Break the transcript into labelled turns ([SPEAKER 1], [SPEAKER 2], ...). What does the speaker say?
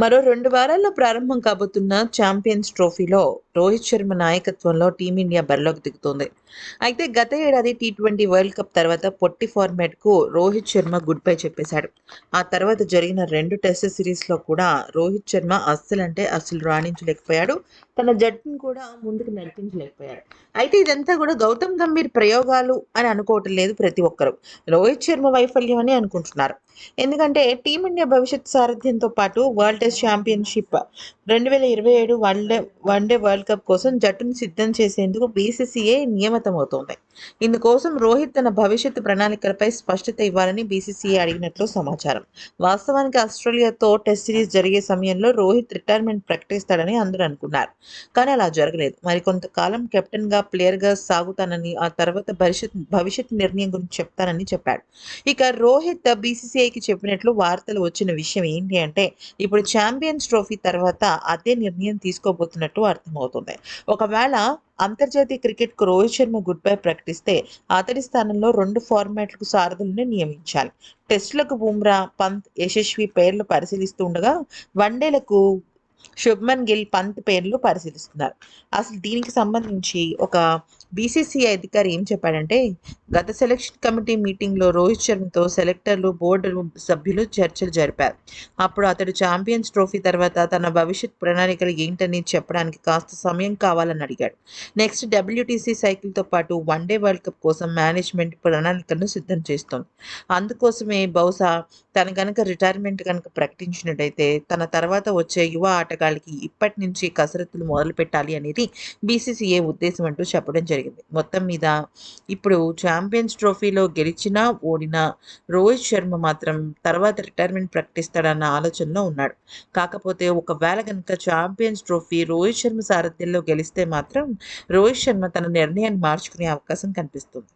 [SPEAKER 1] మరో రెండు వారాల్లో ప్రారంభం కాబోతున్న ఛాంపియన్స్ ట్రోఫీలో రోహిత్ శర్మ నాయకత్వంలో టీమిండియా బరిలోకి దిగుతోంది. అయితే గత ఏడాది టీ ట్వంటీ వరల్డ్ కప్ తర్వాత పొట్టి ఫార్మాట్కు రోహిత్ శర్మ గుడ్ బై చెప్పేశాడు. ఆ తర్వాత జరిగిన రెండు టెస్ట్ సిరీస్లో కూడా రోహిత్ శర్మ అస్సలంటే అస్సలు రాణించలేకపోయాడు. తన జట్టును కూడా ముందుకు నడిపించలేకపోయారు అయితే ఇదంతా కూడా గౌతమ్ గంభీర్ ప్రయోగాలు అని అనుకోవటం లేదు ప్రతి ఒక్కరూ. రోహిత్ శర్మ వైఫల్యం అని అనుకుంటున్నారు. ఎందుకంటే టీమిండియా భవిష్యత్ సారథ్యంతో పాటు వరల్డ్ టెస్ట్ ఛాంపియన్షిప్ రెండు వేల ఇరవై ఏడు వన్డే వన్డే వరల్డ్ కప్ కోసం జట్టును సిద్ధం చేసేందుకు బీసీసీఏ నియమితమవుతోంది. ఇందుకోసం రోహిత్ తన భవిష్యత్తు ప్రణాళికలపై స్పష్టత ఇవ్వాలని బీసీసీఏ అడిగినట్లు సమాచారం. వాస్తవానికి ఆస్ట్రేలియాతో టెస్ట్ సిరీస్ జరిగే సమయంలో రోహిత్ రిటైర్మెంట్ ప్రకటిస్తాడని అందరూ అనుకున్నారు. కానీ అలా జరగలేదు. మరికొంతకాలం కెప్టెన్గా ప్లేయర్గా సాగుతానని ఆ తర్వాత భవిష్యత్ భవిష్యత్ నిర్ణయం గురించి చెప్తానని చెప్పాడు. ఇక రోహిత్ బీసీసీఐకి చెప్పినట్లు వార్తలు వచ్చిన విషయం ఏంటి అంటే ఇప్పుడు ఛాంపియన్స్ ట్రోఫీ తర్వాత అదే నిర్ణయం తీసుకోబోతున్నట్టు అర్థమవుతుంది. ఒకవేళ అంతర్జాతీయ క్రికెట్కు రోహిత్ శర్మ గుడ్ బై ప్రకటిస్తే అతడి స్థానంలో రెండు ఫార్మాట్లకు సారథులను నియమించాలి. టెస్టులకు బుమ్రా పంత్ యశస్వి పేర్లు పరిశీలిస్తుండగా వన్డేలకు శుభ్మన్ గిల్ పంత్ పేర్లు పరిశీలిస్తున్నారు. అసలు దీనికి సంబంధించి ఒక బీసీసీఐ అధికారి ఏం చెప్పాడంటే గత సెలక్షన్ కమిటీ మీటింగ్లో రోహిత్ శర్మతో సెలెక్టర్లు బోర్డు సభ్యులు చర్చలు జరిపారు. అప్పుడు అతడు ఛాంపియన్స్ ట్రోఫీ తర్వాత తన భవిష్యత్ ప్రణాళికలు ఏంటని చెప్పడానికి కాస్త సమయం కావాలని అడిగాడు. నెక్స్ట్ డబ్ల్యూటీసీ సైకిల్తో పాటు వన్డే వరల్డ్ కప్ కోసం మేనేజ్మెంట్ ప్రణాళికలను సిద్ధం చేస్తోంది. అందుకోసమే బహుశా తన కనుక రిటైర్మెంట్ కనుక ప్రకటించినట్టయితే తన తర్వాత వచ్చే యువ ఆటగాళ్ళకి ఇప్పటి నుంచి కసరత్తులు మొదలు పెట్టాలి అనేది బీసీసీఏ ఉద్దేశం అంటూ చెప్పడం జరిగింది. మొత్తం మీద ఇప్పుడు ఛాంపియన్స్ ట్రోఫీలో గెలిచినా ఓడినా రోహిత్ శర్మ మాత్రం తర్వాత రిటైర్మెంట్ ప్రకటిస్తాడన్న ఆలోచనలో ఉన్నాడు. కాకపోతే ఒకవేళ కనుక ఛాంపియన్స్ ట్రోఫీ రోహిత్ శర్మ సారథ్యంలో గెలిస్తే మాత్రం రోహిత్ శర్మ తన నిర్ణయాన్ని మార్చుకునే అవకాశం కనిపిస్తుంది.